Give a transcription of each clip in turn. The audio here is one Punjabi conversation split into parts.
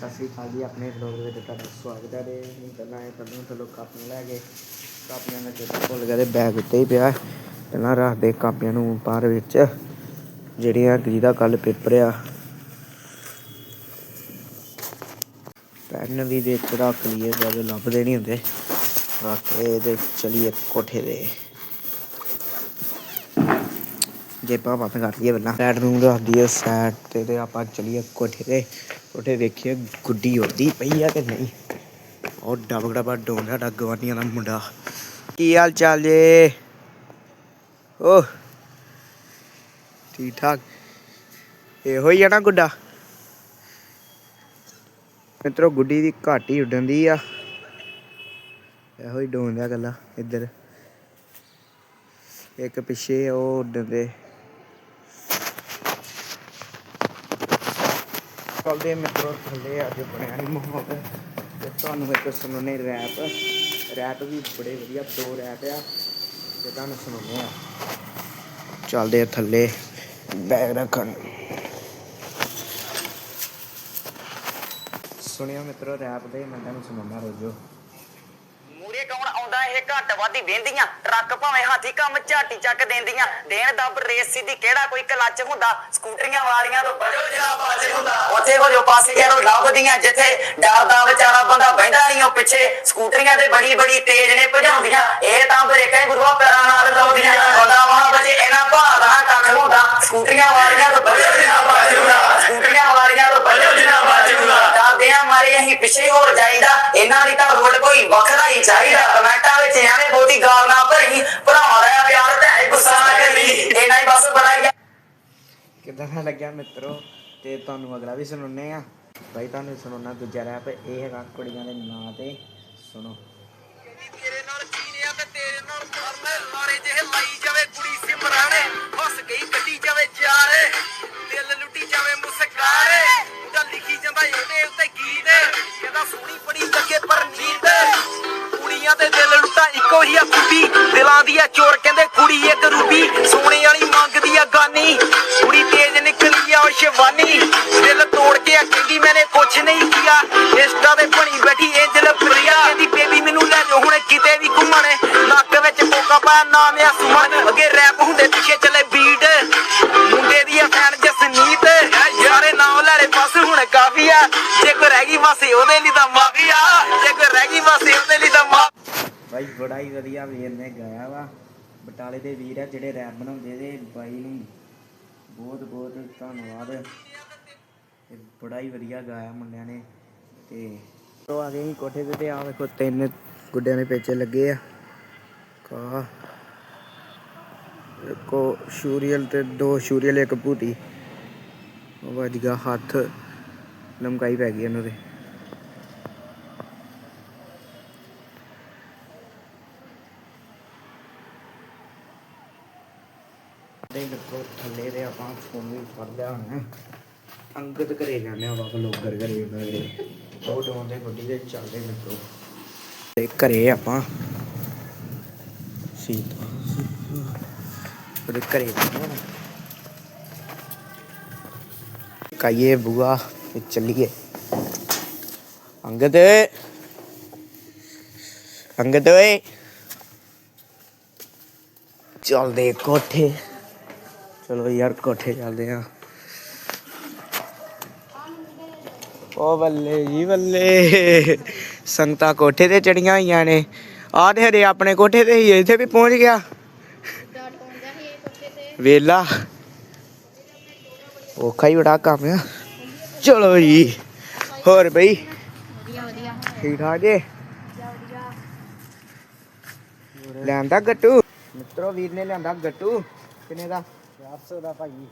ਸਤਿ ਸ਼੍ਰੀ ਅਕਾਲ ਜੀ, ਆਪਣੇ ਵਲੋਗ ਦੇ ਵਿੱਚ ਤੁਹਾਡਾ ਸਵਾਗਤ ਹੈ। ਤੇ ਅਸੀਂ ਪਹਿਲਾਂ ਇਹ ਪਹਿਲਾਂ ਤੋਂ ਕਾਪੀਆਂ ਲੈ ਕੇ, ਕਾਪੀਆਂ ਦਾ ਚੇਤਾ ਭੁੱਲ ਗਿਆ ਬੈਗ ਉੱਤੇ ਹੀ ਪਿਆ। ਪਹਿਲਾਂ ਰੱਖਦੇ ਕਾਪੀਆਂ ਨੂੰ ਬਾਹਰ ਵਿੱਚ, ਜਿਹੜੀਆਂ ਜਿਹਦਾ ਕੱਲ ਪੇਪਰ ਆ। ਪੈਨ ਵੀ ਵਿੱਚ ਰੱਖ ਲਈਏ, ਜਦ ਲੱਭਦੇ ਨਹੀਂ ਹੁੰਦੇ। ਰੱਖ ਕੇ ਤੇ ਚਲੀਏ ਕੋਠੇ ਦੇ ਜੇਬਾਂ ਬੰਦ ਕਰ ਦਈਏ ਪਹਿਲਾਂ। ਸਾਈਡ ਰੱਖ ਦਈਏ ਸਾਈਡ ਤੇ ਤੇ ਆਪਾਂ ਚਲੀਏ ਕੋਠੇ ਤੇ। ਕੋਠੇ ਵੇਖੀਏ ਗੁੱਡੀ ਉੱਡੀ ਪਈ ਆ ਕਿ ਨਹੀਂ? ਉਹ ਡਬ ਡਬਾ ਸਾਡਾ ਗਵਾਨੀਆਂ ਦਾ ਮੁੰਡਾ। ਕੀ ਹਾਲ ਚਾਲ ਜੇ? ਓ ਠੀਕ ਠਾਕ ਇਹੋ ਹੀ ਆ ਨਾ ਗੁੱਡਾ? ਮਿੱਤਰੋ, ਗੁੱਡੀ ਦੀ ਘਾਟ ਹੀ ਉੱਡਣ ਦੀ ਆ। ਇਹੋ ਹੀ ਡੋਂਦਾ ਗੱਲਾਂ ਇੱਧਰ। ਇੱਕ ਪਿੱਛੇ ਉਹ ਉੱਡਣ ਚੱਲਦੇ ਮਿੱਤਰੋ ਥੱਲੇ ਅੱਜ ਬਣਿਆ ਨਹੀਂ ਮਾਹੌਲ ਤੇ ਤੁਹਾਨੂੰ ਇੱਕ ਸੁਣਾਉਣੇ ਰੈਪ ਰੈਪ ਵੀ ਬੜੇ ਵਧੀਆ, ਦੋ ਰੈਪ ਆ, ਤੇ ਤੁਹਾਨੂੰ ਸੁਣਾਉਣੇ ਆ ਚੱਲਦੇ ਆ ਥੱਲੇ ਬੈਗ ਰੱਖਣ। ਸੁਣਿਓ ਮਿੱਤਰੋ ਰੈਪ ਦੇ, ਮੈਂ ਤੁਹਾਨੂੰ ਸੁਣਾਉਣਾ ਰੋਜੋ ਮੂਰੇ ਇਹ ਘੱਟ ਵਾਦੀ ਵੇਂਦੀਆਂ। ਟਰੱਕ ਭਾਵੇਂ ਹਾਥੀ ਕੰਮ ਝਾਟੀ ਚੱਕ ਦਿੰਦੀਆਂ। ਦੇਣ ਦੱਬ ਰੇਸ ਸਿੱਧੀ ਕਿਹੜਾ ਕੋਈ ਕਲੱਚ ਹੁੰਦਾ। ਸਕੂਟਰੀਆਂ ਵਾਲੀਆਂ ਤੋਂ ਬਜੋ ਜਿਹੜਾ ਪਾਸੇ ਹੁੰਦਾ। ਉੱਥੇ ਹੋ ਜੋ ਪਾਸੇ ਯਾਰੋ ਲੱਭਦੀਆਂ। ਜਿੱਥੇ ਡਰਦਾ ਵਿਚਾਰਾ ਬੰਦਾ ਬੈਠਾ ਨਹੀਂ, ਉਹ ਪਿੱਛੇ ਸਕੂਟਰੀਆਂ ਤੇ ਬੜੀ ਬੜੀ ਤੇਜ਼ ਨੇ ਭਜਾਉਂਦੀਆਂ। ਇਹ ਤਾਂ ਬ੍ਰੇਕਾਂ ਗੁਰੂਆ ਪੈਰਾਂ ਨਾਲ ਲਾਉਂਦੀਆਂ। ਬੰਦਾ ਵਾਹ ਕੋਈ ਵੱਖਰਾ ਹੀ ਚਾਹੀਦਾ। ਕਮੈਂਟਾਂ ਵਿੱਚ ਐਵੇਂ ਬਹੁਤੀ ਗਾਲ ਨਾ ਭਰੀ। ਭਰਾਵਾਂ ਦਾ ਪਿਆਰ ਤੇ ਗੁੱਸਾ ਨਾ ਕਰੀ। ਇਹਨਾਂ ਹੀ ਬਸ ਬਣਾਈ ਕਿੱਦਾਂ ਦਾ ਲੱਗਿਆ ਮਿੱਤਰੋ? ਤੇ ਤੁਹਾਨੂੰ ਅਗਲਾ ਵੀ ਸੁਣਾਉਣੇ ਆ ਬਾਈ ਤੁਹਾਨੂੰ ਸੁਣਾਉਣਾ ਦੂਜਾ ਰੈਪ ਇਹ ਹੈਗਾ ਕੁੜੀਆਂ ਦੇ ਨਾਂ ਤੇ। ਸੁਣੋ। ਤੇਰੇ ਨਾਲ ਚੀਨਿਆ ਤੇ ਤੇਰੇ ਨਾਲ ਕਰਨੇ ਲਾਰੇ ਜਿਹੇ ਲਾਈ ਜਾਵੇ ਕੁੜੀ ਸਿਮਰਾਣੇ। ਹੱਸ ਗਈ ਕੱਢੀ ਜਾਵੇ ਚਾਰੇ ਦਿਲ ਲੁੱਟੀ ਜਾਵੇ ਮੁਸਕਾਰੇ। ਉਹਦਾ ਲਿਖੀ ਜਾਂਦਾ ਉਹਦੇ ਉੱਤੇ ਗੀਤ। ਕਹਿੰਦਾ ਸੋਹਣੀ ਬੜੀ ਲੱਗੇ ਪਰ ਨੀਂਦ ਕੁੜੀਆਂ ਦੇ ਦਿਲ ਲੁੱਟਾ ਇੱਕੋ ਹੀ ਆ ਕੁੜੀ ਦਿਲਾਂ ਦੀ ਆ ਚੋਰ ਕਹਿੰਦੇ ਕੁੜੀ ਇੱਕ ਰੂਬੀ ਸੋਨੇ ਵਾਲੀ ਮੰਗਦੀ ਆ ਗਾਨੀ। ਕੁੜੀ ਤੇਜ਼ ਨਿਕਲੀ ਆ ਉਹ ਸ਼ਿਵਾਨੀ ਦਿਲ ਤੋੜ ਕੇ ਆ ਕਹਿੰਦੀ, ਮੈਨੇ ਕੁਛ ਨਹੀਂ ਕੀਆ। ਇੰਸਟਾ ਤੇ ਬਣੀ ਬੈਠੀ ਏਂਜਲ ਪ੍ਰਿਆ। ਕਹਿੰਦੀ, ਬੇਬੀ, ਮੈਨੂੰ ਲੈ ਜਾਓ, ਹੁਣ ਕਿਤੇ ਵੀ ਘੁੰਮਣ। ਨੱਕ ਵਿੱਚ ਕੋਕਾ ਪਾਇਆ, ਨਾਮ ਆ ਸੁਮਨ। ਅੱਗੇ ਰੈਪ ਹੁੰਦੇ, ਪਿੱਛੇ ਚੱਲੇ ਬੀਟ ਮੁੰਡੇ ਦੀ ਆ ਫੈਨ ਜਸਨੀਤ। ਯਾਰੇ ਨਾਮ ਲੈ ਬਸ ਹੁਣ ਕਾਫੀ ਆ। ਜੇ ਕੋਈ ਰਹਿ ਗਈ ਬਸ ਉਹਦੇ ਲਈ ਤਾਂ ਮਾਫੀ ਆ। ਜੇ ਕੋਈ ਰਹਿ ਗਈ ਬਸ ਉਹਦੇ ਲਈ ਤਾਂ ਮਾਫੀ ਬਾਈ, ਬੜਾ ਹੀ ਵਧੀਆ ਵੀਰ ਨੇ ਗਾਇਆ ਵਾ। ਬਟਾਲੇ ਦੇ ਵੀਰ ਆ ਜਿਹੜੇ ਰੈਪ ਬਣਾਉਂਦੇ ਤੇ ਬਾਈ ਨੂੰ ਬਹੁਤ ਬਹੁਤ ਧੰਨਵਾਦ। ਤੇ ਬੜਾ ਹੀ ਵਧੀਆ ਗਾਇਆ ਮੁੰਡਿਆਂ ਨੇ। ਤੇ ਤੋਂ ਆ ਗਏ ਸੀ ਕੋਠੇ ਤੇ ਤੇ ਆ ਵੇਖੋ ਤਿੰਨ ਗੁੱਡਿਆਂ ਦੇ ਪੇਚੇ ਲੱਗੇ ਆ। ਕਾ ਕੋ ਸ਼ੂਰੀਅਲ ਤੇ ਦੋ ਸ਼ੂਰੀਅਲ, ਇੱਕ ਭੂਤੀ। ਉਹ ਵੱਜ ਗਿਆ ਹੱਥ, ਲਮਕਾਈ ਪੈ ਗਈ ਉਹਨਾਂ ਦੇ। ਦੇ ਮਿੱਤਰੋ ਥੱਲੇ ਦੇ ਆਪਾਂ ਫੋਨ ਵੀ ਫੜ ਲਿਆ ਹੁਣ ਅੰਗਦ ਘਰੇ ਜਾਂਦੇ ਆ ਬਾਬਾ ਲੋਗਰ ਘਰੇ ਉਹਨਾਂ ਦੇ ਉਹ ਡੋਂਦੇ ਗੱਡੀ ਦੇ ਚੱਲਦੇ ਮਿੱਤਰੋ ਤੇ ਘਰੇ ਆਪਾਂ ਸੀਤਾ। ਉਹਦੇ ਘਰੇ ਜਾਂਦੇ ਕਾਈਏ ਬੁਆ ਤੇ ਚੱਲੀਏ। ਅੰਗਦ। ਅੰਗਦ ਓਏ। ਚੱਲਦੇ ਕੋਠੇ। ਚਲੋ ਯਾਰ ਕੋਠੇ ਚੱਲਦੇ ਆ। ਓ ਬੱਲੇ ਜੀ ਬੱਲੇ, ਸੰਗਤਾਂ ਕੋਠੇ ਤੇ ਚੜੀਆਂ ਹੋਈਆਂ ਨੇ। ਆਹ ਤੇ ਹਰੇ ਆਪਣੇ ਕੋਠੇ ਤੇ ਹੀ ਇੱਥੇ ਵੀ ਪਹੁੰਚ ਗਿਆ। ਵੇਲਾ। ਔਖਾ ਹੀ ਬੜਾ ਕੰਮ ਆ। ਚਲੋ ਜੀ, ਹੋਰ ਬਈ? ਠੀਕ ਠਾਕ ਜੇ? ਲਿਆਂਦਾ ਗੱਟੂ? ਮਿੱਤਰੋ, ਵੀਰ ਨੇ ਲਿਆਂਦਾ ਗੱਟੂ, ਕਿੰਨੇ ਦਾ? 400 ਦਾ ਭਾਈ।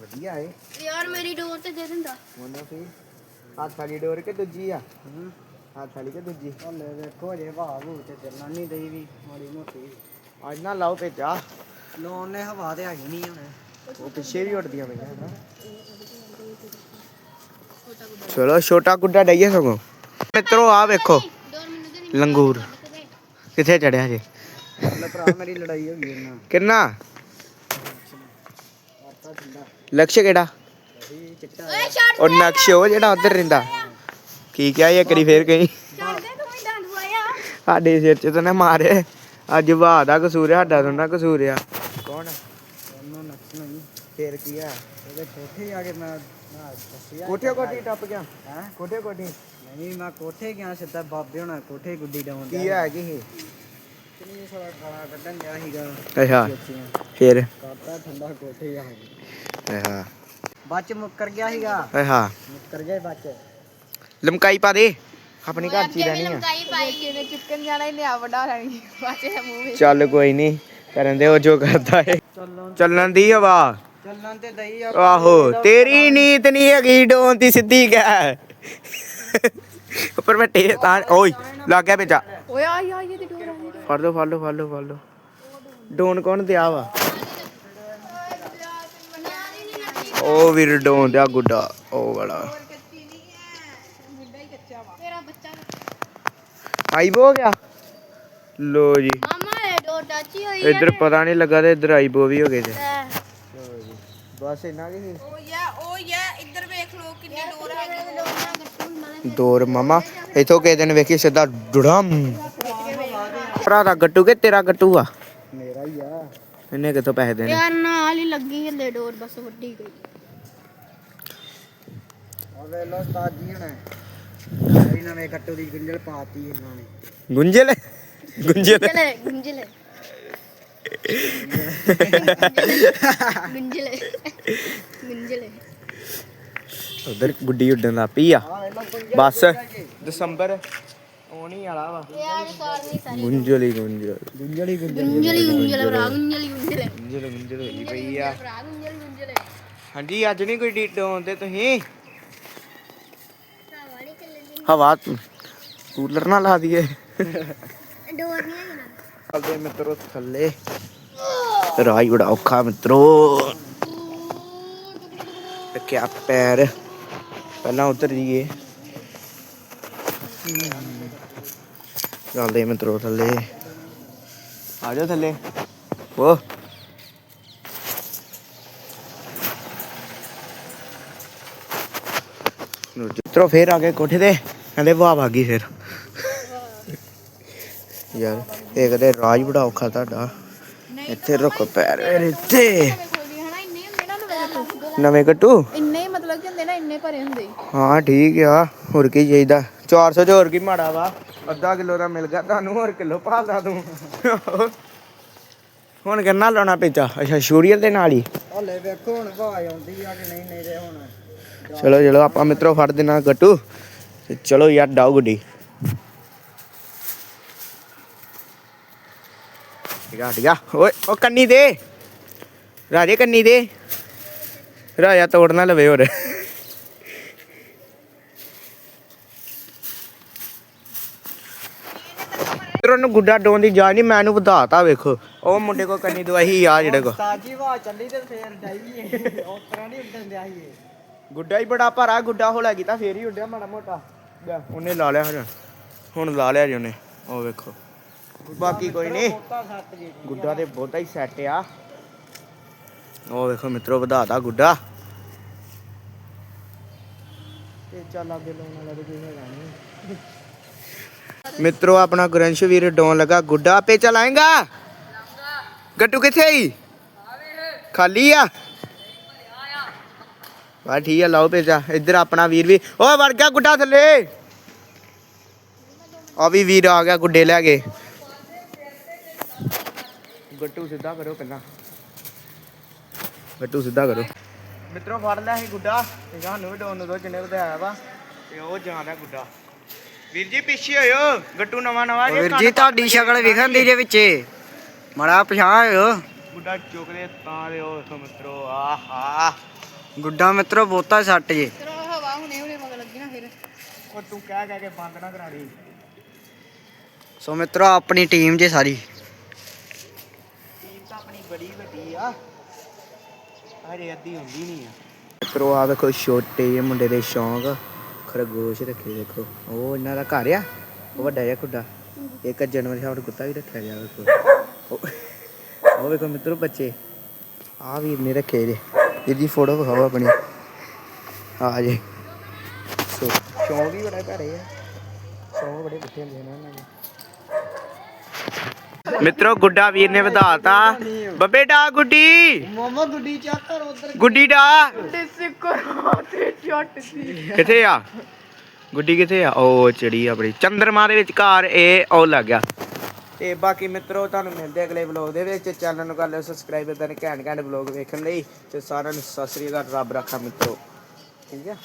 ਵਧੀਆ ਏ। ਯਾਰ ਮੇਰੀ ਡੋਰ ਤੇ ਦੇ ਦਿੰਦਾ। ਮੋਨੋ ਫੀ ਹੱਥ ਵਾਲੀ ਡੋਰ ਕਿ ਦੂਜੀ ਆ? ਹੱਥ ਵਾਲੀ ਕਿ ਦੂਜੀ? ਹਲੇ ਵੇਖੋ ਜੇ ਭਾਵ ਤੇ ਚੱਲਣ ਨਹੀਂ ਦਈ ਵੀ ਮਾੜੀ ਮੋਟੀ। ਅੱਜ ਨਾ ਲਾਓ ਭੇਜਾ ਲੋਨ ਨੇ ਹਵਾ ਤੇ ਹੈਗੀ ਨਹੀਂ ਹੁਣ। ਉਹ ਪਿੱਛੇ ਵੀ ਉੱਡਦੀਆਂ ਪਈਆਂ ਨਾ। ਚਲੋ ਛੋਟਾ ਗੁੱਡਾ ਡਈਏ ਸਗੋਂ। ਮਿੱਤਰੋ ਆ ਵੇਖੋ। ਲੰਗੂਰ। ਕਿੱਥੇ ਚੜਿਆ ਜੇ? ਲੈ ਭਰਾ ਮੇਰੀ ਲੜਾਈ ਹੋ ਗਈ ਕਿੰਨਾ? ਲਕਸ਼ ਕਿਹੜਾ? ਇਹ ਉਹ ਨਕਸ਼ ਉਹ ਜਿਹੜਾ ਉਧਰ ਰਹਿੰਦਾ। ਕੀ ਕਿਹਾ ਇਹ ਕਰੀ ਫੇਰ ਕਹੀਂ? ਚੱਲਦੇ ਤੂੰ ਵੀ ਦੰਦ ਵਾਇਆ ਸਾਡੇ ਸਿਰ 'ਚ ਤਾਂ ਨਾ ਮਾਰੇ ਅੱਜ ਵਾਹ ਦਾ ਕਸੂਰ ਆ ਸਾਡਾ ਥੋੜਾ ਕਸੂਰ ਆ। ਕੌਣ? ਉਹਨੂੰ ਨੱਚਣਾ ਹੀ ਫੇਰ ਕੀ ਆ? ਉਹਦੇ ਕੋਠੇ ਆ ਕੇ ਮੈਂ ਕੋਠੇ ਕੋਠੀ ਟੱਪ ਗਿਆ। ਹੈ? ਕੋਠੇ ਕੋਠੀ ਨਹੀਂ ਮੈਂ ਕੋਠੇ ਗਿਆ ਸਿੱਧਾ ਬਾਬੇ ਹੋਣਾ ਕੋਠੇ ਗੁੱਡੀ ਡਾਉਣ ਕੀ ਆ ਕੀ ਸੀ? ਕਿੰਨੀ ਸਾਰਾ ਖਾਣਾ ਕੱਢਣ ਗਿਆ ਸੀਗਾ। ਅੱਛਾ। ਫੇਰ? ਕਾਤਾ ਠੰਡਾ ਕੋਠੇ ਆ। ਗਏ ਅੱਛਾ ਬੱਚ ਮੁੱਕਰ ਗਿਆ ਸੀਗਾ। ਅੱਛਾ ਮੁੱਕਰ ਗਿਆ ਬੱਚ ਲਮਕਾਈ ਪਾ ਦੇ। ਆਪਣੀ ਘਰ 'ਚ ਹੀ ਰਹਿਣੀ ਆ। ਲੰਕਾਈ ਪਾਈ। ਕਿਨੇ ਚਿਕਨ ਜਾਣਾ ਹੀ ਲਿਆ ਵਡਾ ਲੈਣੀ। ਬਾਚੇ ਦੇ ਮੂੰਹ ਵਿੱਚ। ਚੱਲ ਕੋਈ ਨਹੀਂ ਕਰਨ ਦੇ ਉਹ ਜੋ ਕਰਦਾ ਏ ਚੱਲਣ। ਦੀ ਹਵਾ। ਚੱਲਣ ਤੇ ਦਈ ਆ ਆਹੋ ਤੇਰੀ ਨੀਤ ਨਹੀਂ ਹੈਗੀ ਡੋਨ ਦੀ ਸਿੱਧੀ ਗੈ ਉੱਪਰ ਮੈਂ ਟੇ ਤਾਂ ਓਏ ਲੱਗ ਗਿਆ ਵਿੱਚ ਓਏ ਆ ਯਾ ਇਹ ਤੇ ਡੋਰ ਆ ਗਈ। ਫੜ ਲਓ ਫੜ ਲਓ ਫੜ ਲਓ ਫੜ ਲਓ। ਡੋਨ ਕੌਣ ਦਿਆ ਵਾ? ਉਹ ਵੀਰ ਡੋਨ ਦਿਆ ਗੁੱਡਾ ਉਹ ਵਾਲਾ। ਤੇਰਾ ਬੱਚਾ ਆਈਬੋ ਹੋ ਗਿਆ? ਲੋ ਜੀ। ਮਾਮਾ ਇਹ ਡੋਰ ਟੱਚ ਹੀ ਹੋਈ ਇੱਧਰ ਪਤਾ ਨਹੀਂ ਲੱਗਾ ਤੇ ਇੱਧਰ ਆਈਬੋ ਵੀ ਹੋ ਗਏ ਤੇ। ਬਸ ਇੰਨਾ ਕੀ ਉਹ ਯਾ ਉਹ ਯਾ ਇੱਧਰ ਵੇਖ ਲੋ ਕਿੰਨੀ ਡੋਰ ਹੈਗੀ ਦੌਰ ਮਾਮਾ ਇਥੋਂ ਕਿਸੇ ਦਿਨ ਵੇਖੀ ਸਿੱਧਾ ਡੁੜਮ। ਭਰਾ ਦਾ ਗੱਟੂ ਕਿ ਤੇਰਾ ਗੱਟੂ ਆ? ਮੇਰਾ ਹੀ ਆ। ਇਹਨੇ ਕਿੱਥੋਂ ਪੈਸੇ ਦੇਣੇ? ਯਾਰ ਨਾਲ ਹੀ ਲੱਗੀ ਹਲੇ ਡੋਰ ਬਸ ਵੱਡੀ ਗਈ। ਆ ਵੇ ਲੋ ਉਸਤਾਦ ਜੀ ਹੁਣ। ਕੋਈ ਨਵੇਂ ਕੱਟੂ ਦੀ ਗੁੰਝਲ ਪਾਤੀ ਇਹਨਾਂ ਨੇ। ਗੁੰਜਲ ਗੁੰਜਲ ਗੁੰਜਲੇ ਗੁੰਜਲੇ ਗੁੰਜਲੇ ਗੁੰਜਲੇ ਉਧਰ ਗੁੱਡੀ ਉੱਡਣ ਦਾ ਪਈ ਆ। ਗੁੰਝਲ ਬਸ। ਦਸੰਬਰ ਆਉਣੀ ਵਾਲਾ ਵਾ। ਯਾਰ ਸਾਰਨੀ ਸਾਰੀ। ਗੁੰਜਲੀ ਗੁੰਜਲ ਗੁੰਝਲ। ਹੀ ਗੁੰਝਲ ਗੁੰਜਲੀ ਗੁੰਜਲੇ ਭਰਾ ਗੁੰਜਲੀ ਗੁੰਜਲੇ ਗੁੰਜਲ ਗੁੰਜਲ ਹੋਈ ਪਈ ਆ। ਭਰਾ ਗੁੰਜਲੀ ਗੁੰਜਲੇ ਹਾਂਜੀ ਅੱਜ ਨਹੀਂ ਕੋਈ ਡੀਟੋ ਆਉਂਦੇ ਤੁਸੀਂ? ਨਹੀਂ ਹਵਾ ਕੂਲਰ ਨਾ ਲਾ ਦਈਏ। ਡੋਰ ਨਹੀਂ ਹੈਗੀ। ਨਾ ਚੱਲਦੇ ਮਿੱਤਰੋ ਥੱਲੇ। ਰਾਈ ਬੜਾ ਔਖਾ ਮਿੱਤਰੋ। ਕਿਆ ਪੈਰ। ਪਹਿਲਾਂ ਉਤਰ ਜੀਏ ਚੱਲਦੇ ਮਿੱਤਰੋ ਥੱਲੇ। ਆ ਜਾਓ ਥੱਲੇ। ਉਹ ਮਿੱਤਰੋ ਫੇਰ ਆ ਗਏ ਕੋਠੇ ਤੇ। ਕਹਿੰਦੇ ਵਾਹ ਆ ਗਈ ਫਿਰ। ਯਾਰ ਇਹ ਕਦੇ ਰਾਜ ਬੜਾ ਔਖਾ ਤੁਹਾਡਾ। ਇੱਥੇ ਰੱਖੋ ਪੈਰ ਮੇਰੇ ਨਵੇਂ ਗੱਟੂ ਇੰਨੇ ਹੀ ਮਤਲਬ ਕਿ ਹੁੰਦੇ ਨਾ ਇੰਨੇ ਭਰੇ ਹੁੰਦੇ। ਹਾਂ ਠੀਕ ਆ ਹੋਰ ਕੀ ਚਾਹੀਦਾ? 400 ਚ ਹੋਰ ਕੀ ਮਾੜਾ ਵਾ? ਅੱਧਾ ਕਿਲੋ ਦਾ ਮਿਲ ਗਿਆ ਤੁਹਾਨੂੰ ਹੋਰ ਕਿਲੋ ਭਾਲਦਾ ਤੂੰ। ਹੁਣ ਕਿੰਨਾ ਲਾਉਣਾ ਪੇਚਾ? ਅੱਛਾ ਸ਼ੂਰੀਅਲ ਦੇ ਨਾਲ ਹੀ? ਹਲੇ ਵੇਖੋ ਹੁਣ ਆਵਾਜ਼ ਆਉਂਦੀ ਆ ਕਿ ਨਹੀਂ ਨਹੀਂ ਤੇ ਹੁਣ। ਚਲੋ ਚਲੋ ਆਪਾਂ ਮਿੱਤਰੋ ਫੜ ਦੇਣਾ ਗੱਟੂ ਤੇ ਚਲੋ ਯਾਰ ਡਾਓ ਗੱਡੀ। ਟਿਕਾ ਟਿਕਾ ਓਏ ਉਹ ਕੰਨੀ ਦੇ। ਰਾਜੇ ਕੰਨੀ ਦੇ। ਰਾਜਾ ਤੋੜ ਨਾ ਲਵੇ ਹੋਰ। ਫਿਰ ਉਹਨੂੰ ਗੁੱਡਾ ਡੋਨ ਦੀ ਜਾਨ ਨਹੀਂ ਮੈਨੂੰ ਵਧਾਤਾ ਵੇਖੋ। ਉਹ ਮੁੰਡੇ ਕੋ ਕੰਨੀ ਦਵਾਈ ਆ ਜਿਹੜੇ ਕੋ ਉਸਤਾਦ ਜੀ ਆਵਾਜ਼ ਚੱਲੀ ਤੇ ਫੇਰ ਡਾਈਏ ਉਸ ਤਰ੍ਹਾਂ ਨਹੀਂ ਉੱਡਣ ਦਿਆ ਇਹ। ਗੁੱਡਾ ਹੀ ਬੜਾ ਭਾਰਾ ਗੁੱਡਾ ਹੋਲਾ ਕੀਤਾ ਫੇਰ ਹੀ ਉੱਡਿਆ ਮਾੜਾ ਮੋਟਾ। ਲੈ, ਉਹਨੇ ਲਾ ਲਿਆ ਹੁਣ ਹੁਣ ਲਾ ਲਿਆ ਜੀ ਉਹਨੇ। ਉਹ ਵੇਖੋ। ਬਾਕੀ ਕੋਈ ਨਹੀਂ। ਗੁੱਡਾ ਤੇ ਬਹੁਤਾ ਹੀ ਸੈੱਟ ਆ। ਉਹ ਵੇਖੋ ਮਿੱਤਰੋ ਵਧਾਤਾ ਗੁੱਡਾ। ਤੇ ਚੱਲ ਅੱਗੇ ਲਾਉਣ ਵਾਲਾ ਤੇ ਕੋਈ ਹੈਗਾ ਨਹੀਂ। ਮਿੱਤਰੋ ਆਪਣਾ ਗੁਰੰਸ਼ ਵੀਰ ਡੋਨ ਲਗਾ ਗੁੱਡਾ। ਆਪੇ ਚਲਾਏਗਾ ਗੱਟੂ ਕਿੱਥੇ ਆਈ? ਖਾਲੀ ਆ। ਵਾ ਠੀਕ ਆ ਲਾਓ ਭੇਜਾ। ਇੱਧਰ ਆਪਣਾ ਵੀਰ ਵੀ। ਓ ਵੜ ਗਿਆ ਗੁੱਡਾ ਥੱਲੇ। ਆ ਵੀ ਵੀਰ ਆ ਗਿਆ ਗੁੱਡੇ ਲੈ ਕੇ ਗੱਟੂ ਸਿੱਧਾ ਕਰੋ ਪਹਿਲਾਂ। ਗੱਟੂ ਸਿੱਧਾ ਕਰੋ। ਮਿੱਤਰੋ ਫੜ ਲਿਆ ਸੀ ਗੁੱਡਾ ਤੇ ਸਾਨੂੰ ਵੀ ਡੋਨ ਦੋ ਜਿੰਨੇ ਵਧਾਇਆ ਵਾ ਤੇ ਉਹ ਜਾਣਾ ਗੁੱਡਾ। ਵੀਰ ਜੀ ਪਿੱਛੇ ਹੋਇਓ ਗੱਟੂ ਨਵਾਂ ਨਵਾਂ ਜੇ ਵੀਰ ਜੀ ਤੁਹਾਡੀ ਸ਼ਕਲ ਵਿਖਣ ਦੀ ਜੇ ਵਿੱਚੇ ਮੜਾ ਪਛਾਣ ਹੋਇਓ। ਗੁੱਡਾ ਚੁੱਕਦੇ ਤਾਂ ਦੇ ਉਹ ਮਿੱਤਰੋ ਆਹਾ। ਗੁੱਡਾ ਮਿੱਤਰੋ ਬਹੁਤਾ ਸੱਟ ਜੇ। ਚਲੋ ਹਵਾ ਹੁਣੇ ਹੁਣੇ ਮਗਰ ਲੱਗੀ ਨਾ ਫਿਰ। ਉਹ ਤੂੰ ਕਹਿ ਕਹਿ ਕੇ ਬੰਦ ਨਾ ਕਰਾ ਦੀ। ਸੋ ਮਿੱਤਰੋ ਆਪਣੀ ਟੀਮ ਜੇ ਸਾਰੀ। ਟੀਮ ਤਾਂ ਆਪਣੀ ਬੜੀ ਵੱਡੀ ਆ। ਹਰੇ ਅੱਧੀ ਹੁੰਦੀ ਨਹੀਂ ਆ। ਮਿੱਤਰੋ ਆ ਵੇਖੋ ਛੋਟੇ ਜਿਹੇ ਮੁੰਡੇ ਦੇ ਸ਼ੌਂਕ। ਖਰਗੋਸ਼ ਰੱਖੇ ਦੇਖੋ। ਉਹ ਇਹਨਾਂ ਦਾ ਘਰ ਆ? ਉਹ ਵੱਡਾ ਜਿਹਾ ਕੁੱਡਾ ਇੱਕ ਜਨਵਰੀ ਸ਼ਾਟ ਕੁੱਤਾ ਵੀ ਰੱਖਿਆ ਗਿਆ ਵੇਖੋ। ਉਹ- ਵੇਖੋ ਮਿੱਤਰੋ ਬੱਚੇ। ਆ ਵੀਰ ਨੇ ਰੱਖੇ ਜੇ। ਜੀ ਫੋਟੋ ਵਿਖਾਓ ਆਪਣੀ। ਆ ਜੇ। ਦੱਸੋ ਸ਼ੌਂਕ ਵੀ ਬੜਾ ਘਰੇ ਆ। ਸ਼ੌਂਕ ਬੜੇ ਪੁੱਠੇ ਹੁੰਦੇ ਨੇ ਇਹਨਾਂ ਦੇ। ਮਿੱਤਰੋ ਗੁੱਡਾ ਵੀਰ ਨੇ ਵਧਾਤਾ। ਬੱਬੇ ਡਾ ਗੁੱਡੀ। ਮਾਮਾ ਗੁੱਡੀ ਚੱਕ ਕਰ ਉਧਰ। ਗੁੱਡੀ ਡਾ। ਕਿੱਥੇ ਆ? ਗੁੱਡੀ ਕਿੱਥੇ ਆ? ਉਹ ਚੜੀ ਆਪਣੀ। ਚੰਦਰਮਾ ਦੇ ਵਿੱਚ ਘਰ ਇਹ ਉਹ ਲੱਗ ਗਿਆ। ਤੇ ਬਾਕੀ ਮਿੱਤਰੋ ਤੁਹਾਨੂੰ ਮਿਲਦੇ ਅਗਲੇ ਵਲੌਗ ਦੇ ਵਿੱਚ। ਚੈਨਲ ਨੂੰ ਕਰ ਲਿਓ ਸਬਸਕ੍ਰਾਈਬ ਇਦਾਂ ਦੇ ਘੈਂਟ ਘੈਂਟ ਵਲੌਗ ਵੇਖਣ ਲਈ। ਤੇ ਸਾਰਿਆਂ ਨੂੰ ਸਤਿ ਸ੍ਰੀ ਅਕਾਲ ਰੱਬ ਰੱਖਾ ਮਿੱਤਰੋ। ਠੀਕ ਹੈ